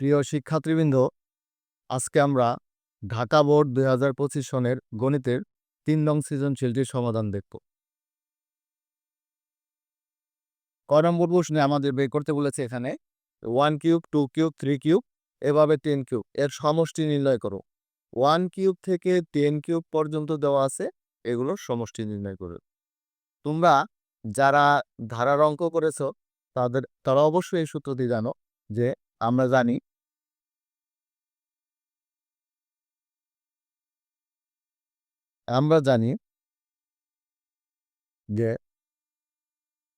প্রিয় শিক্ষার্থীবৃন্দ, আজকে আমরা ঢাকা বোর্ড দুই হাজার পঁচিশ সনের গণিতের তিন নং সৃজনশীলটির সমাধান দেখব। ক নম্বর প্রশ্নে আমাদের বের করতে বলেছে এখানে, one cube, two cube, three cube, এভাবে টেন কিউব, এর সমষ্টি নির্ণয় করো। ওয়ান কিউব থেকে টেন কিউব পর্যন্ত দেওয়া আছে, এগুলোর সমষ্টি নির্ণয় করো। তোমরা যারা ধারার অঙ্ক করেছ, তাদের, তারা অবশ্যই এই সূত্রটি জানো যে আমরা জানি আমরা জানি যে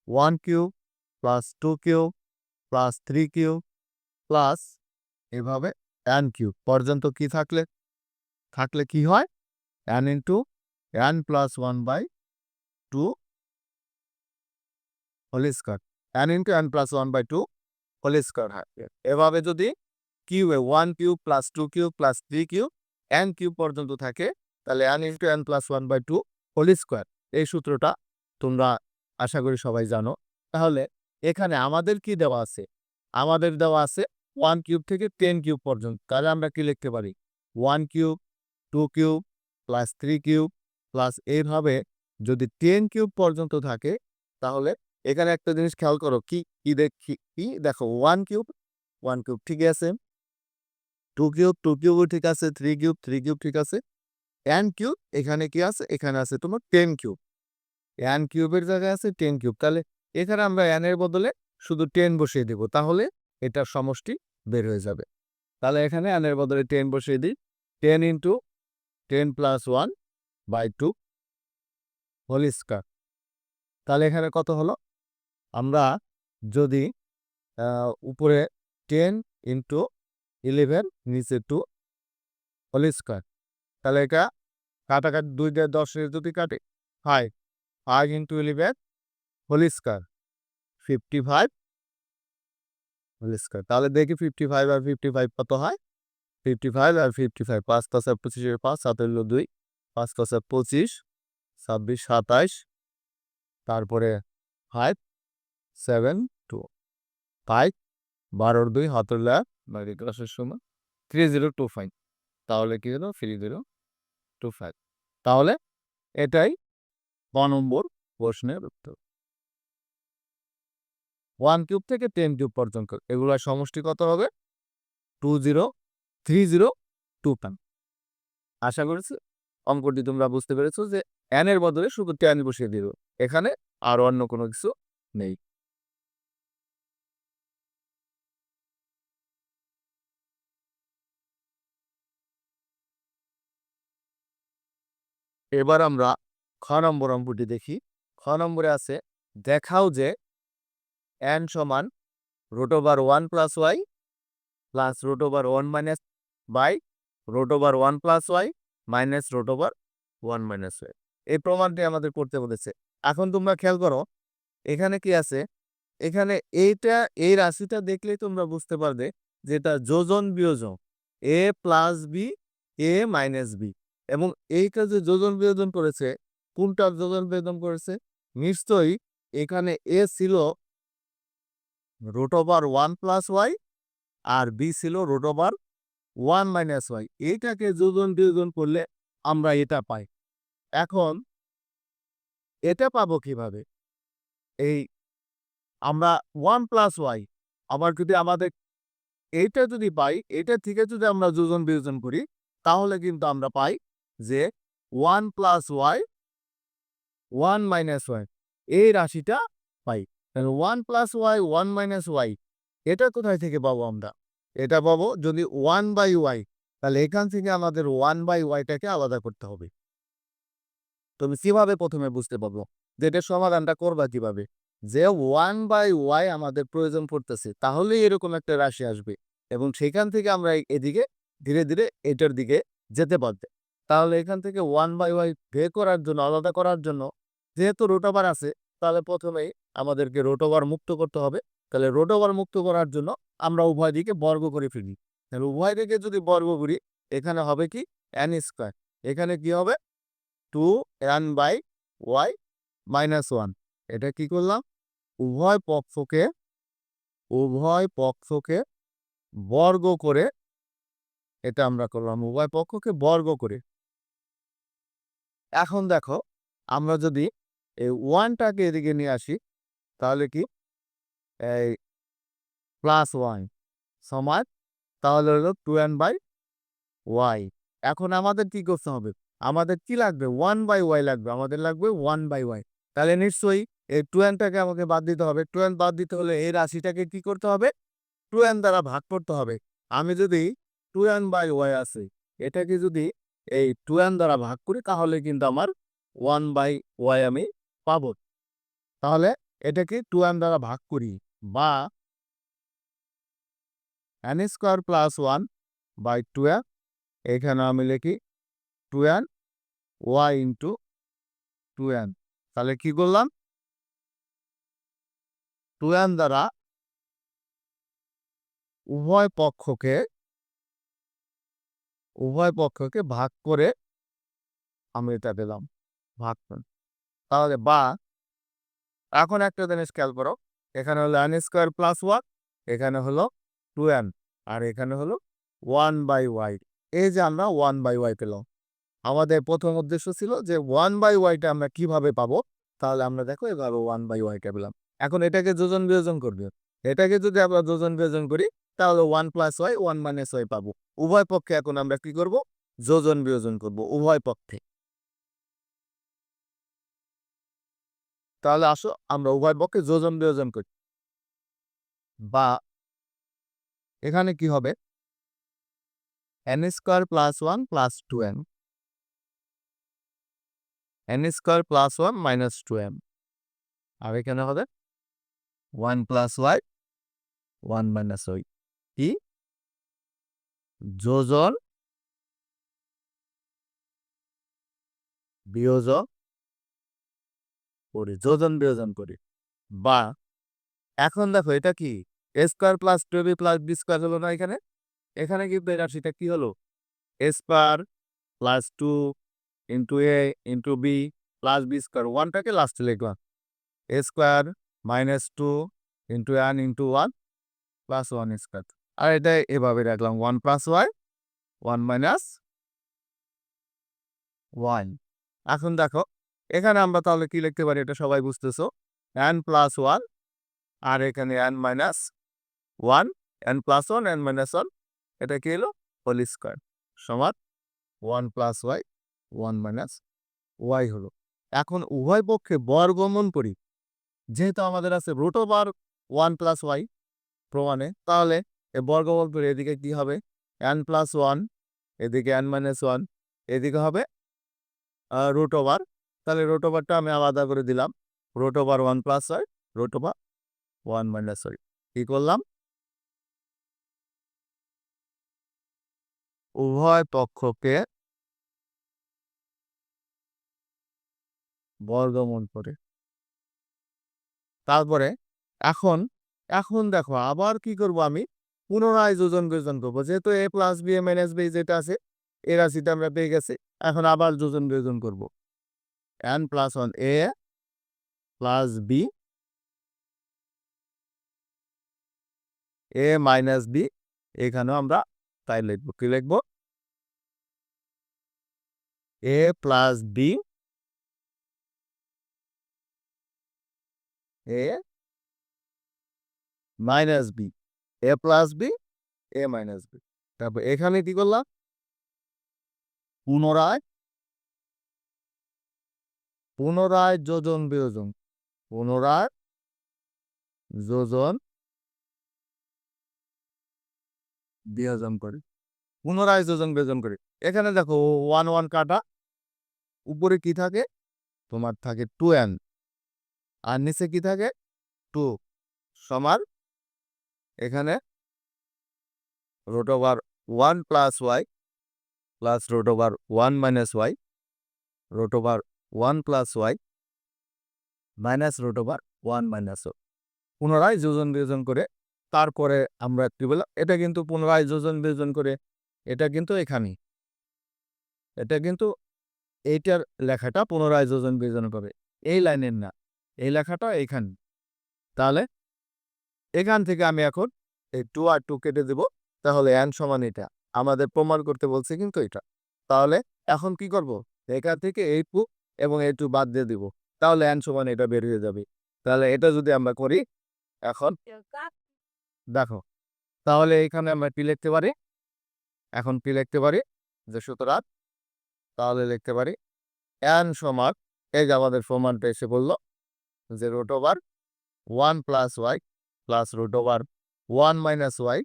one cube plus two cube plus three cube plus এভাবে এন কিউব পর্যন্ত কি থাকলে? থাকলে কি হয়? N into n plus one by two whole n into n plus one by two whole square হয়। এভাবে যদি কিউবে one cube plus two cube plus three cube n cube পর্যন্ত থাকে, তাহলে n into n plus one by two whole square এই সূত্রটা তোমরা আশা করি সবাই জানো। তাহলে এখানে আমাদের কি দেওয়া আছে? আমাদের দেওয়া আছে ওয়ান কিউব থেকে টেন কিউব পর্যন্ত। তাহলে আমরা কি লিখতে পারি? One cube, two cube plus three cube plus এইভাবে যদি টেন কিউব পর্যন্ত থাকে, তাহলে এখানে একটা জিনিস খেয়াল করো, কি কি দেখি, কি দেখো ওয়ান কিউব ওয়ান কিউব ঠিক আছে। টু কিউব টু কিউবও ঠিক আছে থ্রি কিউব থ্রি কিউব ঠিক আছে। এন কিউব এখানে কি আছে? এখানে আছে তোমার টেন কিউব এন কিউবের জায়গায় আছে টেন কিউব তাহলে এখানে আমরা এন এর বদলে শুধু টেন বসিয়ে দেব, তাহলে এটার সমষ্টি বের হয়ে যাবে। তাহলে এখানে এন এর বদলে টেন বসিয়ে দিই। Ten into ten plus one by two whole square তাহলে এখানে কত হলো? আমরা যদি উপরে টেন ইন্টু ইলেভেন নিচে টু হোল স্কোয়ার তাহলে এটা কাটাকাটি দুই দিয়ে দশের যদি কাটে five five into eleven whole square fifty five whole square তাহলে দেখি ফিফটি ফাইভ আর ফিফটি ফাইভ কত হয়? ফিফটি ফাইভ আর ফিফটি ফাইভ পাঁচ দশে পঁচিশের পাঁচ, সাত হলো দুই, পাঁচ দশে পঁচিশ, ছাব্বিশ সাতাইশ, তারপরে ফাইভ সেভেন টু ফাইভ বারোর দুই ল্যাব বাকি ক্লাসের সময় থ্রি জিরো টু ফাইভ তাহলে কি হলো? থ্রি জিরো টু ফাইভ তাহলে এটাই ক নম্বর প্রশ্নের উত্তর। ওয়ান কিউব থেকে টেন কিউব পর্যন্ত এগুলোর সমষ্টি কত হবে? Two zero three zero two পান আশা করছি অঙ্কটি তোমরা বুঝতে পেরেছ যে এন এর বদলে শুধু টেন বসিয়ে দিল। এখানে আর অন্য কোনো কিছু নেই। এবার আমরা খ নম্বর অঙ্কটি দেখি। খ নম্বরে আছে, দেখাও যে এন সমান root over one plus y plus root over one minus by root over one plus y minus root over one minus y এই প্রমাণটি আমাদের করতে বলেছে। এখন তোমরা খেয়াল করো, এখানে কি আছে? এখানে এইটা, এই রাশিটা দেখলেই তোমরা বুঝতে পারবে যে এটা যোজন বিয়োজন a plus b a minus b এবং এইটা যে যোজন বিয়োজন করেছে, কোনটার যোজন বিয়োজন করেছে? নিশ্চয়ই এখানে এ ছিল root over one plus y আর বি ছিল root over one minus y এইটাকে যোজন বিয়োজন করলে আমরা এটা পাই। এখন এটা পাবো কীভাবে? এই আমরা ওয়ান প্লাস ওয়াই, আবার যদি আমাদের এইটা যদি পাই এটা থেকে যদি আমরা যোজন বিয়োজন করি, তাহলে কিন্তু আমরা পাই যে one plus y, one minus y, এই রাশিটা পাই। তাহলে one plus y, one minus y, এটা কোথায় থেকে পাবো আমরা? এটা পাবো যদি ওয়ান বাই ওয়াই, তাহলে এখান থেকে আমাদের ওয়ান বাই ওয়াইটাকে আলাদা করতে হবে। তুমি কীভাবে প্রথমে বুঝতে পারব যে এটার সমাধানটা করবা কীভাবে? যে ওয়ান বাই ওয়াই আমাদের প্রয়োজন পড়তেছে, তাহলেই এরকম একটা রাশি আসবে এবং সেখান থেকে আমরা এদিকে ধীরে ধীরে এটার দিকে যেতে পারবে তাহলে এখান থেকে ওয়ান বাই ওয়াই বের করার জন্য, আলাদা করার জন্য যেহেতু রোটোভার আছে, তাহলে প্রথমেই আমাদেরকে রোটোভার মুক্ত করতে হবে। তাহলে রোটোভার মুক্ত করার জন্য আমরা উভয় দিকে বর্গ করে ফেলি। তাহলে উভয় দিকে যদি বর্গ করি, এখানে হবে কি? এন স্কোয়ার এখানে কি হবে? Two n by y minus one এটা কি করলাম? উভয় পক্ষকে উভয় পক্ষকে বর্গ করে, এটা আমরা করলাম, উভয় পক্ষকে বর্গ করে। এখন দেখো, আমরা যদি এই ওয়ানটাকে এদিকে নিয়ে আসি, তাহলে কি? এই প্লাস ওয়ান সমান তাহলে হলো টু এন বাই ওয়াই এখন আমাদের কি করতে হবে? আমাদের কি লাগবে? ওয়ান বাই ওয়াই লাগবে। আমাদের লাগবে ওয়ান বাই ওয়াই তাহলে নিশ্চয়ই এই টু এনটাকে আমাকে বাদ দিতে হবে। টু এন বাদ দিতে হলে এই রাশিটাকে কি করতে হবে? টু এন দ্বারা ভাগ করতে হবে। আমি যদি টু এন বাই ওয়াই আছে এটাকে যদি এই টু এন দ্বারা ভাগ করি, তাহলে কিন্তু আমার ওয়ান বাই ওয়াই আমি পাবো। তাহলে এটাকে টু এন দ্বারা ভাগ করি বা n square plus one by two n এখানে আমি লিখি two n y into two n তাহলে কি করলাম? টু এন দ্বারা উভয় পক্ষকে উভয় পক্ষকে ভাগ করে আমি এটা দিলাম, ভাগ করে। তাহলে বা, এখন একটা জিনিস খেয়াল করো, এখানে হলো এন স্কোয়ার প্লাস ওয়ান এখানে হলো টু এন আর এখানে হলো ওয়ান বাই ওয়াই এই যে আমরা ওয়ান বাই ওয়াই পেলাম। আমাদের প্রথম উদ্দেশ্য ছিল যে ওয়ান বাই ওয়াইটা আমরা কীভাবে পাবো? তাহলে আমরা দেখো এভাবে ওয়ান বাই ওয়াইটা পেলাম। এখন এটাকে যোজন বিয়োজন করবে। এটাকে যদি আমরা যোজন বিয়োজন করি তাহলে one plus y one minus y পাবো। উভয় পক্ষে এখন আমরা কি করব? যোজন বিয়োজন করব, উভয় পক্ষে। তাহলে আসো, আমরা উভয় পক্ষে যোজন বিয়োজন করি। বা এখানে কি হবে? N square plus one plus two n n square plus one minus two m আর এখানে হবে? One plus y one minus y কি? যোজন বিয়োজন করি, যোজন বিয়োজন করি। বা, এখন দেখো এটা কি? A square plus two b plus b square হলো না এখানে? এখানে কিন্তু এই রাশিটা কি হলো? A square plus two into a into b plus b square ওয়ানটাকে লাস্টে লিখলাম। A square minus two into one into one plus one square আর এটা এভাবে রাখলাম। One plus y one minus one এখন দেখো, এখানে আমরা তাহলে কি লিখতে পারি? এটা সবাই বুঝতেছো। এন প্লাস ওয়ান আর এখানে N minus one N plus one N minus one এটা কি হলো? হোল স্কোয়ার সমান one plus Y one minus Y হলো। এখন উভয় পক্ষে বর্গমন করি। যেহেতু আমাদের আছে root over one plus Y প্রমাণে, তাহলে এ বর্গমূল করে এদিকে কি হবে? এন প্লাস ওয়ান এদিকে এন মাইনাস ওয়ান এদিকে হবে রুট ওভার তাহলে রুট ওভারটা আমি আলাদা করে দিলাম। Root over one plus y root over one minus Y কি করলাম? উভয় পক্ষকে বর্গমূল করে। তারপরে এখন এখন দেখো আবার কি করব আমি? পুনরায় যোজন বিয়োজন করব। যেহেতু a plus b a minus b যেটা আছে এ রাশিটা আমরা পেয়ে গেছি, এখন আবার যোজন বিয়োজন করব। N plus one a plus b a minus b এখানেও আমরা তাই লিখব। কি লিখব? A plus b a minus b a plus b a minus b তারপর এখানে কি করলাম? পুনরায় পুনরায় যোজন বিয়োজন। পুনরায় যোজন বিয়োজন করি। পুনরায় যোজন বিয়োজন করি। এখানে দেখো ওয়ান ওয়ান কাটা। উপরে কি থাকে? তোমার থাকে টু এন আর নিচে কি থাকে? টু সমান এখানে root over one plus y plus root over one minus y root over one plus y minus root over one minus ও পুনরায় যোজন বিয়োজন করে তারপরে আমরা কি বললাম, এটা কিন্তু পুনরায় যোজন বিয়োজন করে, এটা কিন্তু এখানেই। এটা কিন্তু এইটার লেখাটা পুনরায় যোজন বিয়োজন করে। এই লাইনের না, এই লেখাটা এইখানে তাহলে এখান থেকে আমি এখন এই টু আর টু কেটে দেব। তাহলে এন সমান এটা। আমাদের প্রমাণ করতে বলছে কিন্তু এটা। তাহলে এখন কি করব? এখান থেকে এই টু এবং এই টু বাদ দিয়ে দিব। তাহলে এন সমান এটা বের হয়ে যাবে। তাহলে এটা যদি আমরা করি, এখন দেখো, তাহলে এখানে আমরা কি লিখতে পারি? এখন কি লিখতে পারি? যে সুতরাং, তাহলে লিখতে পারি এন সমান, এই যে আমাদের প্রমাণটা এসে বলল, যে root over one plus y plus root over one minus y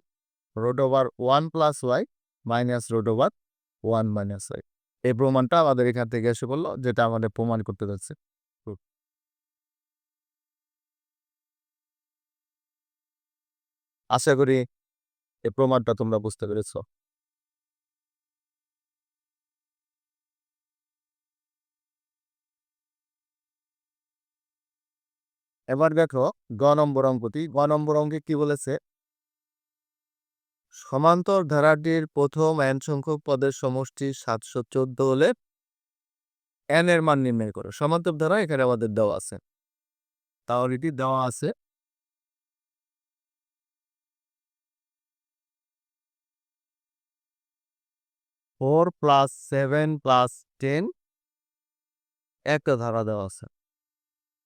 root over one plus y minus root over one minus y এই প্রমাণটা আমাদের এখান থেকে এসে বলল যেটা আমাদের প্রমাণ করতে যাচ্ছে। আশা করি এই প্রমাণটা তোমরা বুঝতে পেরেছ। এবার দেখো গ নম্বর অঙ্কটি গ নম্বর অঙ্কে কি বলেছে? সমান্তর ধারাটির প্রথম এন সংখ্যক পদের সমষ্টি সাতশো চোদ্দ হলে এন এর মান নির্ণয় করো। সমান্তর ধারা এখানে আমাদের দেওয়া আছে। তাহলে এটি দেওয়া আছে। Four plus seven plus ten একটা ধারা দেওয়া আছে।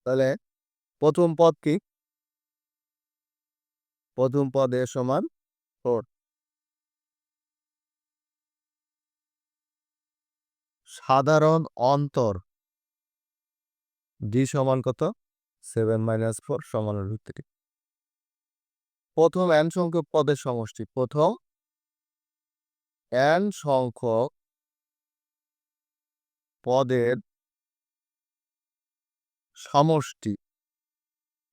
তাহলে প্রথম পদ কি? প্রথম পদ এ সমান ফোর সাধারণ অন্তর ডি সমান কত? সেভেন মাইনাস ফোর সমান রুট প্রথম এন সংখ্যক পদের সমষ্টি, প্রথম এন সংখ্যক পদের সমষ্টি।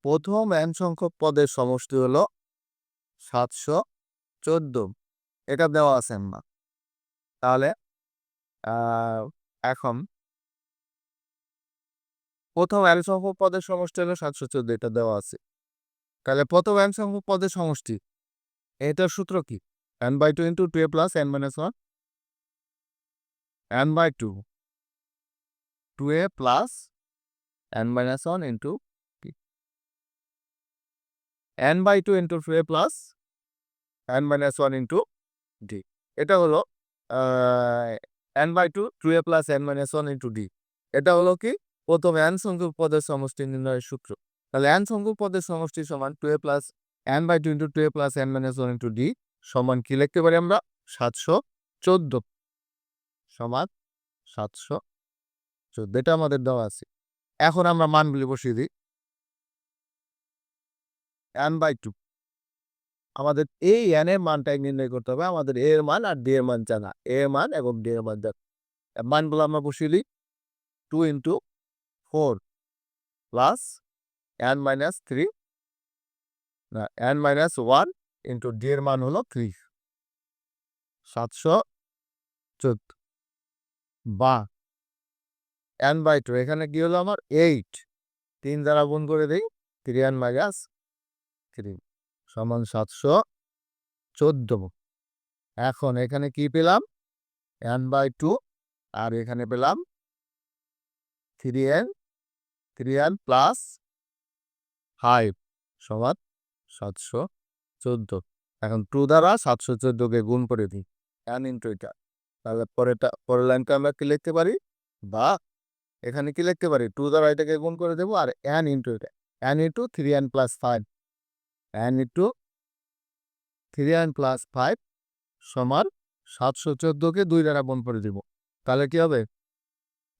প্রথম এন সংখ্যক পদের সমষ্টি হলো সাতশো চোদ্দ। এটা দেওয়া আছে না তাহলে এখন প্রথম এন সংখ্যক পদের সমষ্টি হলো সাতশো চোদ্দ, এটা দেওয়া আছে। তাহলে প্রথম এন সংখ্যক পদের সমষ্টি, এটার সূত্র কি? N by two into two a plus n minus one n by two two a plus n minus one into n by two into two a plus n minus one into d এটা হলো n by two two a plus n minus one into d এটা হলো কি? প্রথম n সংখ্যক পদের সমষ্টি নির্ণয়ের সূত্র। তাহলে এন সংখ্যক পদের সমষ্টি সমান two a plus n by two into two a plus n minus one into d সমান কি লিখতে পারি আমরা? সাতশো চোদ্দ। সমান সাতশো চোদ্দ। এটা আমাদের দেওয়া আছে। এখন আমরা মানগুলি বসিয়ে দিই। এন বাই টু আমাদের এই এন এর মানটাই নির্ণয় করতে হবে। আমাদের এর মান আর ডি এর মান জানা। এ মান এবং ডি এর মান জানা। মানগুলো আমরা বসিয়ে দিই। Two into four plus n minus three না n minus one into d এর মান হলো থ্রি সাতশো চোদ্দ। বা এন বাই টু এখানে কি হলো আমার? এইট তিন দ্বারা গুণ করে দিই থ্রি এন মাইনাস থ্রি সমান সাতশো চোদ্দ এখন এখানে কি পেলাম? N by two. আর এখানে পেলাম three n. Three n plus five সমান সাতশো চোদ্দ। এখন টু দ্বারা সাতশো চোদ্দকে গুণ করে দিই। এন ইন্টু এটা। তাহলে পরেটা পরের লাইনটা আমরা কি লিখতে পারি? বা এখানে কি লিখতে পারি? টু দ্বারা এটাকে গুণ করে দেবো। আর এন ইন্টু এটা। N into three n plus five. N into three n plus five সমান সাতশো চোদ্দোকে দুই দ্বারা গুণ করে দিব। তাহলে কি হবে?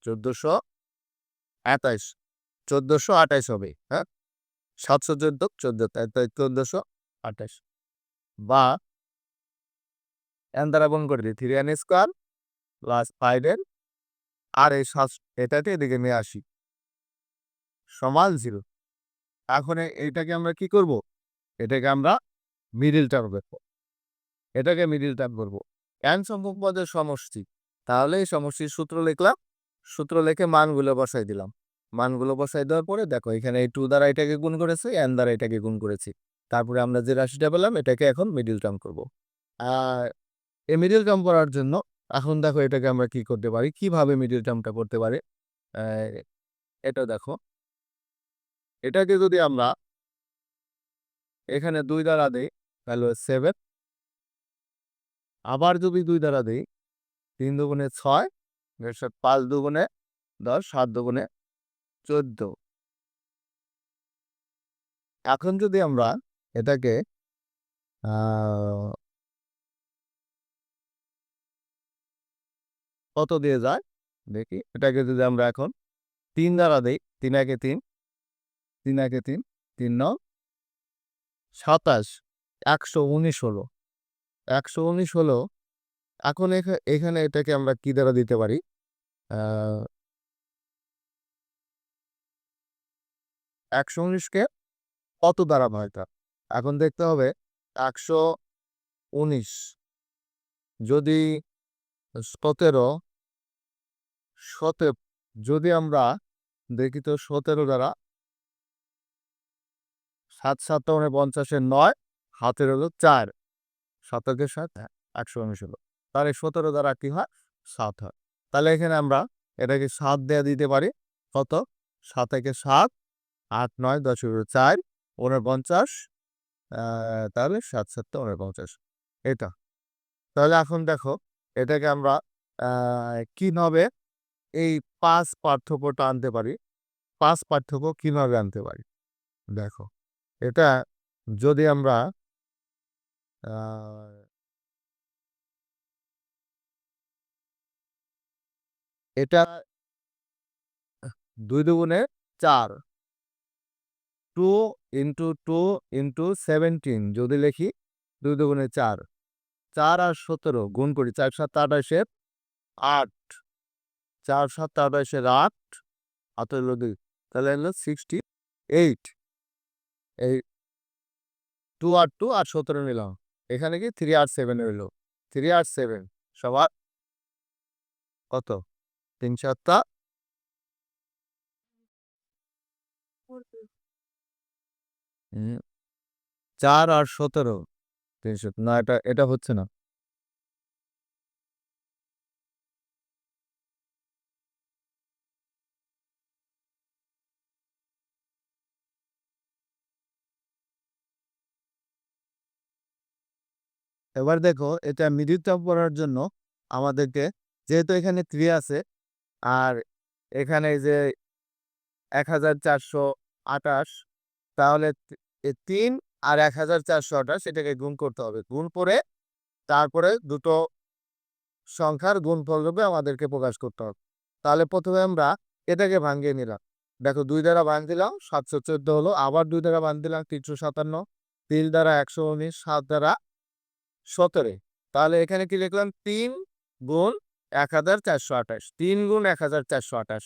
চোদ্দোশো আঠাইশ। চোদ্দোশো আঠাইশ হবে হ্যাঁ? সাতশো চোদ্দ চোদ্দ চোদ্দোশো আঠাইশ। বা এন দ্বারা গুণ করে দিই three n square plus five n আর এই সাত, এটাকে এদিকে নিয়ে আসি। সমান জিরো এখন এইটাকে আমরা কি করব? এটাকে আমরা মিডিল টার্ম দেখব এটাকে মিডিল টার্ম করব এন সংখ্যক পদের সমষ্টি, তাহলে এই সমষ্টির সূত্র লিখলাম, সূত্র লিখে মানগুলো বসাই দিলাম। মানগুলো বসাই দেওয়ার পরে দেখো, এখানে এই টু দ্বারা এটাকে গুণ করেছে এন দ্বারা এটাকে গুণ করেছি। তারপরে আমরা যে রাশিটা পেলাম, এটাকে এখন মিডিল টার্ম করব। আর এই মিডিল টার্ম করার জন্য এখন দেখো, এটাকে আমরা কি করতে পারি? কীভাবে মিডিল টার্মটা করতে পারি? এটা দেখো। এটাকে যদি আমরা এখানে দুই দ্বারা দিই, তাহলে সেভেন আবার যদি দুই দ্বারা দিই, তিন দুগুণে ছয় পাঁচ দুগুণে দশ, সাত দুগুণে চোদ্দ। এখন যদি আমরা এটাকে কত দিয়ে যায়? দেখি, এটাকে যদি আমরা এখন তিন দ্বারা দিই, তিন একে তিন তিন একে তিন তিন ন। সাতাশ, একশো উনিশ হলো। একশো উনিশ হলো, এখন এখা- এখানে এটাকে আমরা কি দ্বারা দিতে পারি? একশো উনিশকে কত দ্বারা ভাগটা এখন দেখতে হবে, একশো উনিশ যদি সতেরো সতে যদি আমরা দেখি তো সতেরো দ্বারা সাত সাত পঞ্চাশের নয় হাতের হলো চার। শতকের সাত হ্যাঁ, একশো উনিশ হলো তাহলে সতেরো দ্বারা কি হয়? সাত হয়। তাহলে এখানে আমরা এটাকে সাত দেয়া দিতে পারি। কত? সাত একে সাত আট নয় দশ এগারো চার উনপঞ্চাশ তাহলে সাত সাতটা উনপঞ্চাশ এটা। তাহলে এখন দেখো এটাকে আমরা কীভাবে এই পাঁচ পার্থক্যটা আনতে পারি? পাঁচ পার্থক্য কীভাবে আনতে পারি? দেখো। এটা যদি আমরা এটা দুই দুগুণে চার। Two into two into seventeen যদি লিখি, দুই দুগুণে চার। চার আর সতেরো গুণ করি, চার সাত আঠাশের আট। চার সাত আঠাশের আট হলো দুই। তাহলে হলো সিক্সটি এইট এই টু আর টু আর সতেরো নিলাম। এখানে কি থ্রি আর সেভেন রইল। থ্রি আর সেভেন সবার কত? তিন সাতটা। চার আর সতেরো। তিনশো না, এটা এটা হচ্ছে না। এবার দেখো, এটা টার্ম করার জন্য আমাদেরকে যেহেতু এখানে থ্রি আছে, আর এখানে যে এক হাজার চারশো আঠাশ, তাহলে তিন আর এক হাজার চারশো আঠাশ এটাকে গুণ করতে হবে। গুণ করে তারপরে দুটো সংখ্যার গুণফল রূপে আমাদেরকে প্রকাশ করতে হবে। তাহলে প্রথমে আমরা এটাকে ভাঙিয়ে নিলাম। দেখো, দুই দ্বারা ভাঙ দিলাম সাতশো চোদ্দ হলো, আবার দুই দ্বারা ভাঙ দিলাম তিনশো সাতান্ন, তিন দ্বারা একশো উনিশ, সাত দ্বারা সতেরো তাহলে এখানে কি লিখলাম? তিন গুণ এক হাজার চারশো আঠাশ। তিন গুণ এক হাজার চারশো আঠাশ।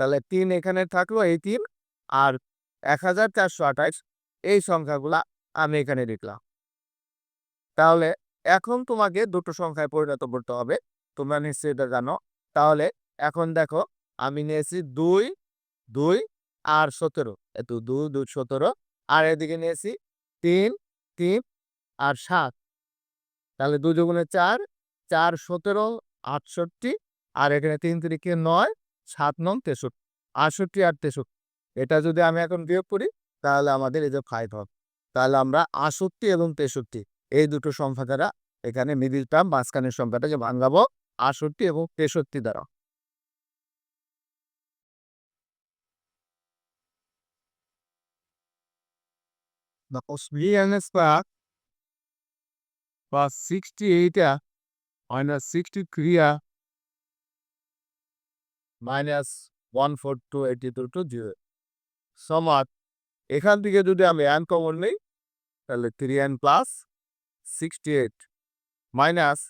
তাহলে তিন এখানে থাকল এই তিন। আর এক হাজার চারশো আঠাশ, এই সংখ্যাগুলা আমি এখানে লিখলাম। তাহলে এখন তোমাকে দুটো সংখ্যায় পরিণত করতে হবে। তোমরা নিশ্চয়ই এটা জানো। তাহলে এখন দেখো, আমি নিয়েছি দুই দুই আর সতেরো। এত দুই দুই, সতেরো। আর এদিকে নিয়েছি তিন তিন আর সাত। তাহলে দুই দুগুণে চার চার সতেরো, আটষট্টি, আর এখানে তিন তিরিকে নয়, সাত নং তেষট্টি, আটষট্টি আর তেষট্টি। এটা যদি আমি এখন বিয়োগ করি, তাহলে আমাদের এই যে ফাইভ হবে। তাহলে আমরা আটষট্টি এবং তেষট্টি, এই দুটো সংখ্যা দ্বারা এখানে মিডিল টার্ম মাঝখানের সংখ্যাটাকে ভাঙাবো, আটষট্টি এবং তেষট্টি দ্বারা। The Australian square was 68 minus 63 minus 14282 to 0 সমান, এখান থেকে যদি আমি অ্যান কমন নিই, তাহলে three n plus sixty eight minus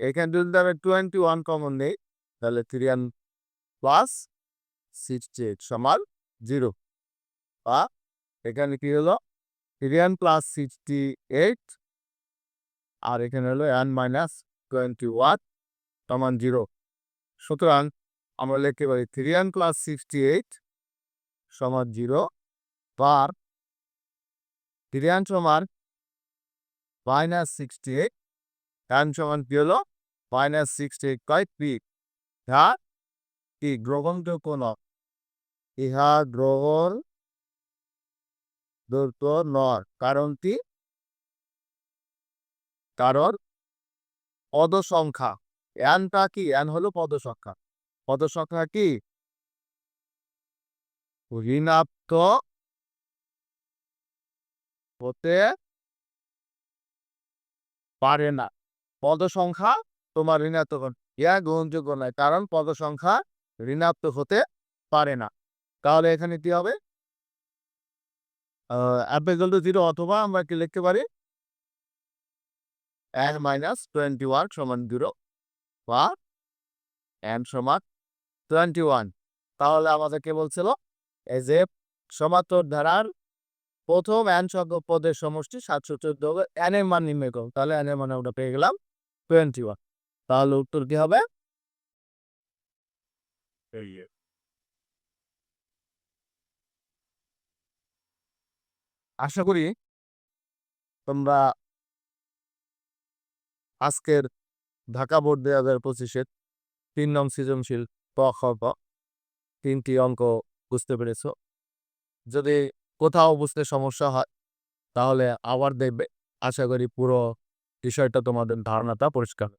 এখান যদি আমি টোয়েন্টি ওয়ান কমন নিই, তাহলে three n plus sixty eight সমান জিরো বা এখানে কি হলো? Three n plus sixty eight আর এখানে হলো অ্যান মাইনাস টোয়েন্টি ওয়ান সমান জিরো সুতরাং আমরা লিখতে পারি three n plus sixty eight সমান জিরো বার থ্রি অ্যান সমান মাইনাস সিক্সটি এইট অ্যান সমান কি হলো? Minus sixty eight by p ইহা কি গ্রহণযোগ্য নয়। ইহা গ্রহণ যোগ্য নয়। কারণটি কারণ পদ সংখ্যা এনটা কি? এন হলো পদ সংখ্যা পদ সংখ্যা কি? ঋণাত্মক হতে পারে না। পদ সংখ্যা তোমার ঋণাত্মক ইয়া গ্রহণযোগ্য নয়, কারণ পদ সংখ্যা ঋণাত্মক হতে পারে না। তাহলে এখানে কি হবে? অ্যাপেজল টু জিরো অথবা আমরা কি লিখতে পারি? এন মাইনাস টোয়েন্টি ওয়ান সমান জিরো বা এন সমান টোয়েন্টি ওয়ান তাহলে আমাদেরকে বলছিল? এই যে সমান্তর ধারার প্রথম এন সংখ্যক পদের সমষ্টি সাতশো চোদ্দ এন এর মান নির্ণয় করো। তাহলে এন এর মানে ওটা পেয়ে গেলাম টোয়েন্টি ওয়ান তাহলে উত্তর কি হবে? আশা করি তোমরা আজকের ঢাকা বোর্ড দুই হাজার পঁচিশের তিন নং সৃজনশীল প খ প তিনটি অঙ্ক বুঝতে পেরেছ। যদি কোথাও বুঝতে সমস্যা হয়, তাহলে আবার দেখবে। আশা করি পুরো বিষয়টা তোমাদের ধারণাটা পরিষ্কার